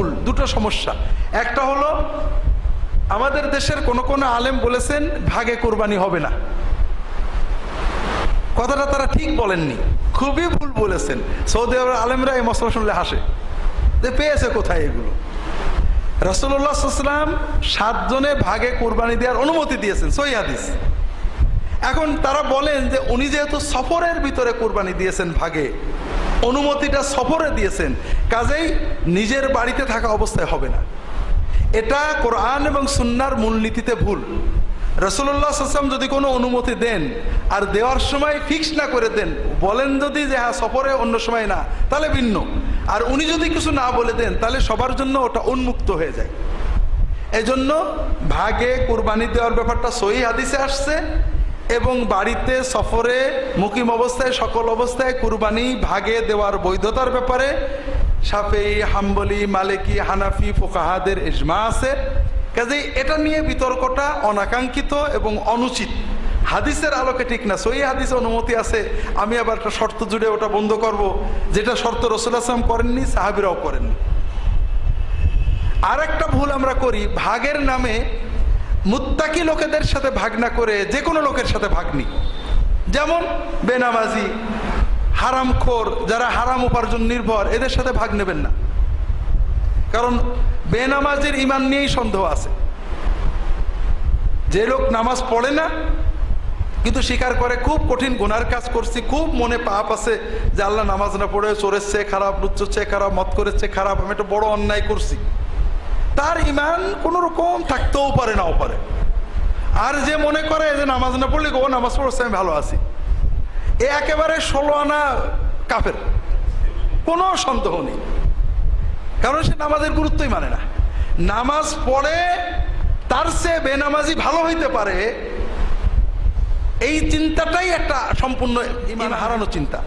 ভুল, দুটো সমস্যা। একটা হলো, আমাদের দেশের কোন কোন আলেম বলেছেন, ভাগে কোরবানি হবে না। কথাটা তারা ঠিক বলেননি। খুবই ভুল বলেছেন। সৌদি আরবের আলেমরা এই মশলা শুনলে হাসে। যে পেয়েছে কোথায় এগুলো? রসুল্লাহাম সাতজনে ভাগে কোরবানি দেওয়ার অনুমতি দিয়েছেন সই এখন তারা বলেন যে উনি যেহেতু সফরের ভিতরে কোরবানি দিয়েছেন ভাগে, অনুমতিটা সফরে দিয়েছেন, কাজেই নিজের বাড়িতে থাকা অবস্থায় হবে না। এটা কোরআন এবং সুন্নার মূলনীতিতে ভুল। রসুল্লাহ আসলাম যদি কোনো অনুমতি দেন আর দেওয়ার সময় ফিক্স না করে দেন, বলেন যদি যে হ্যাঁ সফরে অন্য সময় না, তাহলে ভিন্ন। আর উনি যদি কিছু না বলে দেন, তাহলে সবার জন্য ওটা উন্মুক্ত হয়ে যায়। এজন্য ভাগে কোরবানি দেওয়ার ব্যাপারটা সহি হাদিসে আসছে এবং বাড়িতে সফরে মুকিম অবস্থায়, সকল অবস্থায় কুরবানি ভাগে দেওয়ার বৈধতার ব্যাপারে সাফেই, হাম্বলি, মালিকি, হানাফি, ফোকাহাদের ইজমা আছে। কাজেই এটা নিয়ে বিতর্কটা অনাকাঙ্ক্ষিত এবং অনুচিত। হাদিসের আলোকে ঠিক না সই হাদিসে অনুমতি আছে। আমি আবার একটা শর্ত জুড়ে ওটা বন্ধ করব, যেটা শর্ত রসুল আসলাম করেননি, সাহাবিরাও করেননি। আর একটা ভুল আমরা করি, ভাগের নামে মুত্তাকি লোকেদের সাথে ভাগ না করে যে কোনো লোকের সাথে ভাগ নিই যেমন বেনামাজি, হারামখোর, যারা হারাম উপার্জন নির্ভর, এদের সাথে ভাগ নেবেন না। কারণ বেনামাজের ইমান নিয়েই সন্দেহ আছে। যে লোক নামাজ পড়ে না, কিন্তু স্বীকার করে, খুব কঠিন গুনার কাজ করছি, খুব মনে পাপ আছে, যে আল্লাহ নামাজ না পড়ে, চোরের চেয়ে খারাপ, লুচ্চর চেয়ে খারাপ মত করেছে খারাপ, আমি একটা বড় অন্যায় করছি। তার ইমান কোন রকম থাকতেও পারে, নাও পারে। আর যে মনে করে যে নামাজ না পড়লে ও নামাজ পড়ছে আমি ভালো আছি। এ একেবারে ষোলো আনা কাফের। কোনো সন্দেহ নেই। কারণ সে নামাজের গুরুত্বই মানে না। নামাজ পড়ে তার সে বেনামাজি ভালো হইতে পারে, এই চিন্তাটাই একটা সম্পূর্ণ ইমান হারানো চিন্তা।